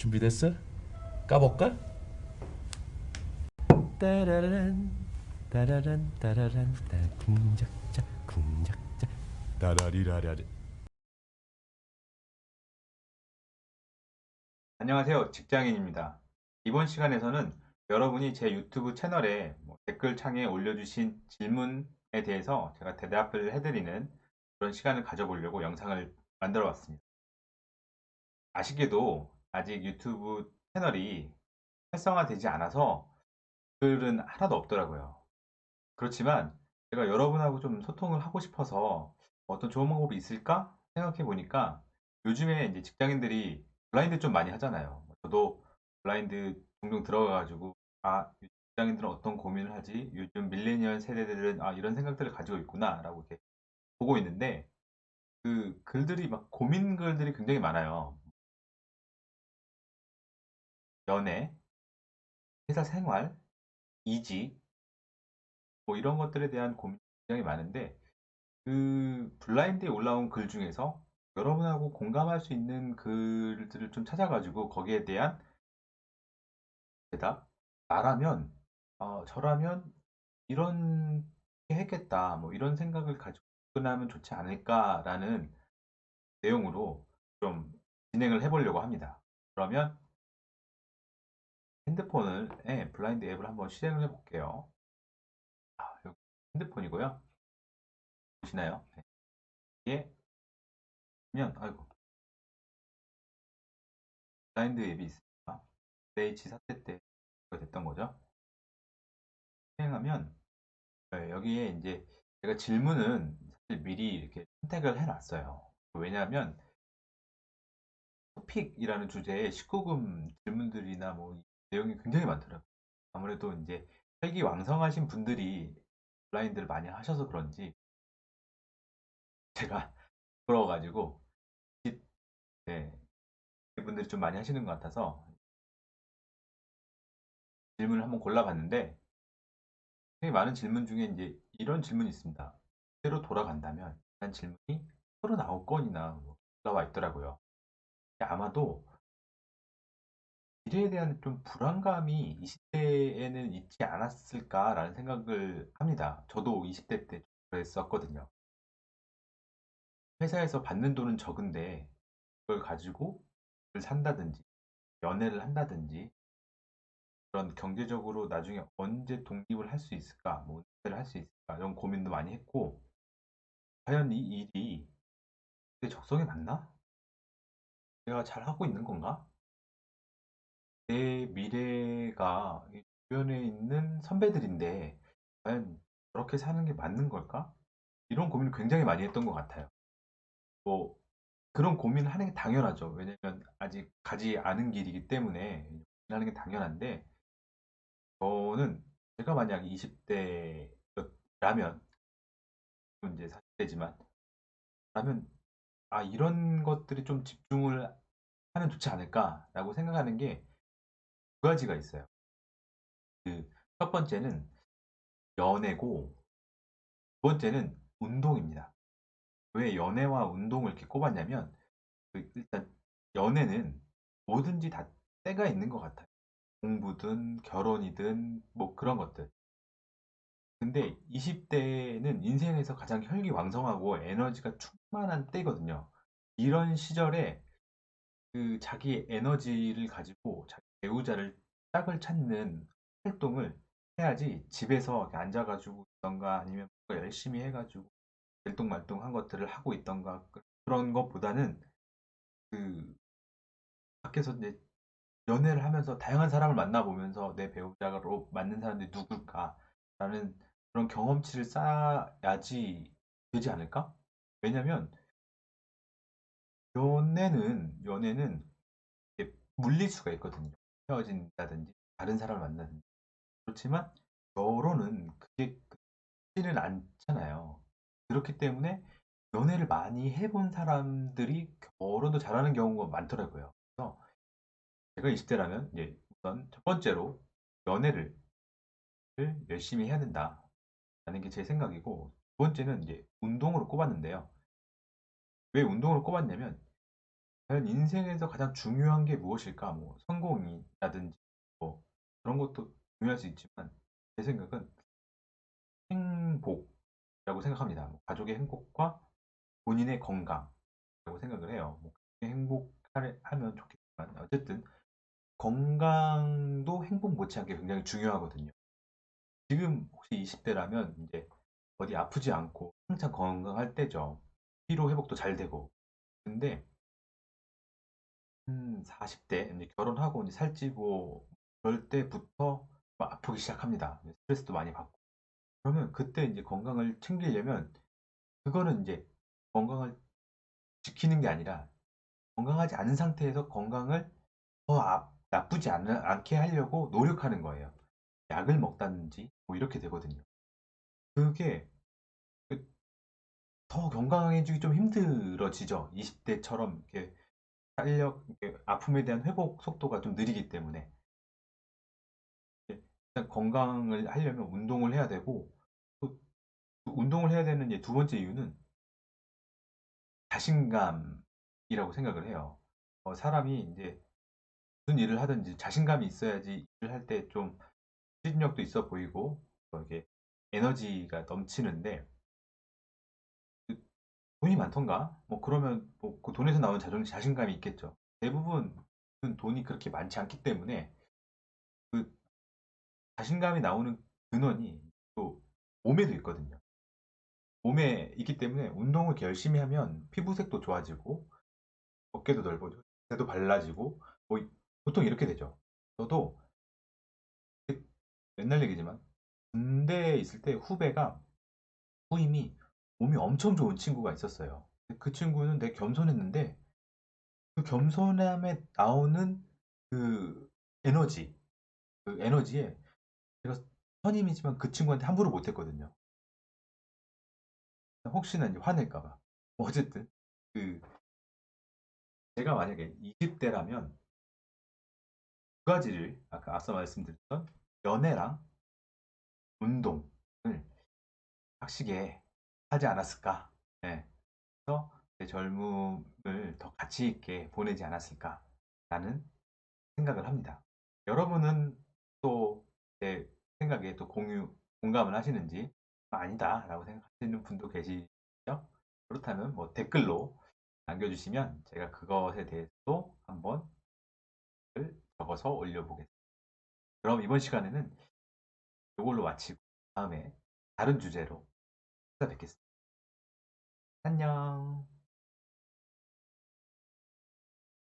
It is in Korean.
준비됐어? 까볼까? 따라란 따라란 따라란 따 궁작자 궁작자 따라리라라리 안녕하세요. 직장인입니다. 이번 시간에서는 여러분이 제 유튜브 채널에 뭐 댓글 창에 올려주신 질문에 대해서 제가 대답을 해드리는 그런 시간을 가져보려고 영상을 만들어 왔습니다. 아쉽게도 아직 유튜브 채널이 활성화되지 않아서 글은 하나도 없더라고요. 그렇지만 제가 여러분하고 좀 소통을 하고 싶어서 어떤 좋은 방법이 있을까 생각해 보니까 요즘에 이제 직장인들이 블라인드 좀 많이 하잖아요. 저도 블라인드 종종 들어가가지고 아 직장인들은 어떤 고민을 하지? 요즘 밀레니얼 세대들은 아 이런 생각들을 가지고 있구나라고 이렇게 보고 있는데 그 글들이 막 고민 글들이 굉장히 많아요. 연애, 회사 생활, 이직 뭐 이런 것들에 대한 고민이 굉장히 많은데 그 블라인드에 올라온 글 중에서 여러분하고 공감할 수 있는 글들을 좀 찾아가지고 거기에 대한 대답 나라면 어, 저라면 이런 게 했겠다 뭐 이런 생각을 가지고 접근하면 좋지 않을까라는 내용으로 좀 진행을 해보려고 합니다. 그러면 핸드폰을 예, 블라인드 앱을 한번 실행을 해 볼게요. 아, 여기 핸드폰이고요. 보시나요? 네. 이게 면 아이고 블라인드 앱이 있습니다. LH 사태 때 됐던 거죠. 실행하면 네, 여기에 이제 제가 질문은 사실 미리 이렇게 선택을 해놨어요. 왜냐하면 토픽이라는 주제에 19금 질문들이나 뭐 내용이 굉장히 많더라고요. 아무래도 이제 혈기왕성하신 분들이 블라인드를 많이 하셔서 그런지 제가 부러워가지고 네, 이분들이 좀 많이 하시는 것 같아서 질문을 한번 골라봤는데 굉장히 많은 질문 중에 이제 이런 질문이 있습니다. 그대로 돌아간다면 이런 질문이 39건이나 뭐 올라와 있더라고요. 아마도 미래에 대한 좀 불안감이 20대에는 있지 않았을까라는 생각을 합니다. 저도 20대 때 그랬었거든요. 회사에서 받는 돈은 적은데 그걸 가지고 을 산다든지 연애를 한다든지 그런 경제적으로 나중에 언제 독립을 할 수 있을까, 뭐 은퇴를 할 수 있을까 이런 고민도 많이 했고 과연 이 일이 내 적성에 맞나? 내가 잘 하고 있는 건가? 내 미래가 이 주변에 있는 선배들인데 과연 저렇게 사는 게 맞는 걸까? 이런 고민을 굉장히 많이 했던 것 같아요. 뭐 그런 고민을 하는 게 당연하죠. 왜냐면 아직 가지 않은 길이기 때문에 고민하는 게 당연한데 저는 제가 만약 20대라면 이제 40대지만 라면 아 이런 것들이 좀 집중을 하면 좋지 않을까라고 생각하는 게두 가지가 있어요. 그 첫 번째는 연애고 두 번째는 운동입니다. 왜 연애와 운동을 이렇게 꼽았냐면 그 일단 연애는 뭐든지 다 때가 있는 것 같아요. 공부든 결혼이든 뭐 그런 것들. 근데 20대는 인생에서 가장 혈기왕성하고 에너지가 충만한 때거든요. 이런 시절에 그 자기 에너지를 가지고 자기 배우자를 짝을 찾는 활동을 해야지 집에서 앉아가지고 있던가 아니면 뭔가 열심히 해가지고 들뚱말뚱한 것들을 하고 있던가 그런 것보다는 그 밖에서 이제 연애를 하면서 다양한 사람을 만나보면서 내 배우자로 맞는 사람들이 누굴까라는 그런 경험치를 쌓아야지 되지 않을까? 왜냐면 연애는 연애는 물릴 수가 있거든요. 헤어진다든지 다른 사람을 만나든지 그렇지만 결혼은 그게 그렇지는 않잖아요. 그렇기 때문에 연애를 많이 해본 사람들이 결혼도 잘하는 경우가 많더라고요. 그래서 제가 20대라면 이제 우선 첫 번째로 연애를 열심히 해야 된다라는 게 제 생각이고 두 번째는 이제 운동으로 꼽았는데요. 왜 운동으로 꼽았냐면 과연 인생에서 가장 중요한 게 무엇일까? 뭐 성공이라든지 뭐 그런 것도 중요할 수 있지만 제 생각은 행복이라고 생각합니다. 뭐 가족의 행복과 본인의 건강이라고 생각을 해요. 뭐 행복하면 좋겠지만 어쨌든 건강도 행복 못지않게 굉장히 중요하거든요. 지금 혹시 20대라면 이제 어디 아프지 않고 한창 건강할 때죠. 피로 회복도 잘 되고. 근데 음 40대 이제 결혼하고 이제 살찌고 그럴 때부터 막 아프기 시작합니다. 스트레스도 많이 받고. 그러면 그때 이제 건강을 챙기려면 그거는 이제 건강을 지키는 게 아니라 건강하지 않은 상태에서 건강을 더 아- 나쁘지 않, 않게 하려고 노력하는 거예요. 약을 먹다든지 뭐 이렇게 되거든요. 그게 그 더 건강해지기 좀 힘들어지죠. 20대처럼 이렇게 탄력, 이렇게 아픔에 대한 회복 속도가 좀 느리기 때문에 예, 일단 건강을 하려면 운동을 해야 되고 또 운동을 해야 되는 두 번째 이유는 자신감이라고 생각을 해요. 어, 사람이 이제 무슨 일을 하든지 자신감이 있어야지 일을 할 때 좀 추진력도 있어 보이고 또 이게 에너지가 넘치는데 그 돈이 많던가 뭐 그러면 뭐 그 돈에서 나오는 자존 자신감이 있겠죠. 대부분은 돈이 그렇게 많지 않기 때문에 그 자신감이 나오는 근원이 또 몸에도 있거든요. 몸에 있기 때문에 운동을 열심히 하면 피부색도 좋아지고 어깨도 넓어지고 대도 발라지고 뭐 이- 보통 이렇게 되죠. 저도 그 옛날 얘기지만 군대에 있을 때 후배가 후임이 몸이 엄청 좋은 친구가 있었어요. 그 친구는 되게 겸손했는데 그 겸손함에 나오는 그 에너지, 그 에너지에 제가 선임이지만 그 친구한테 함부로 못했거든요. 혹시나 이제 화낼까 봐. 뭐 어쨌든 그 제가 만약에 20대라면 두 가지를 아까 앞서 말씀드렸던 연애랑 운동을 빡시게 하지 않았을까. 예. 그래서 제 젊음을 더 가치 있게 보내지 않았을까라는 생각을 합니다. 여러분은 또 제 생각에 또 공유, 공감을 하시는지 아니다라고 생각하시는 분도 계시죠? 그렇다면 뭐 댓글로 남겨주시면 제가 그것에 대해서도 한번 적어서 올려보겠습니다. 그럼 이번 시간에는 이걸로 마치고 다음에 다른 주제로 뵙겠습니다. 안녕.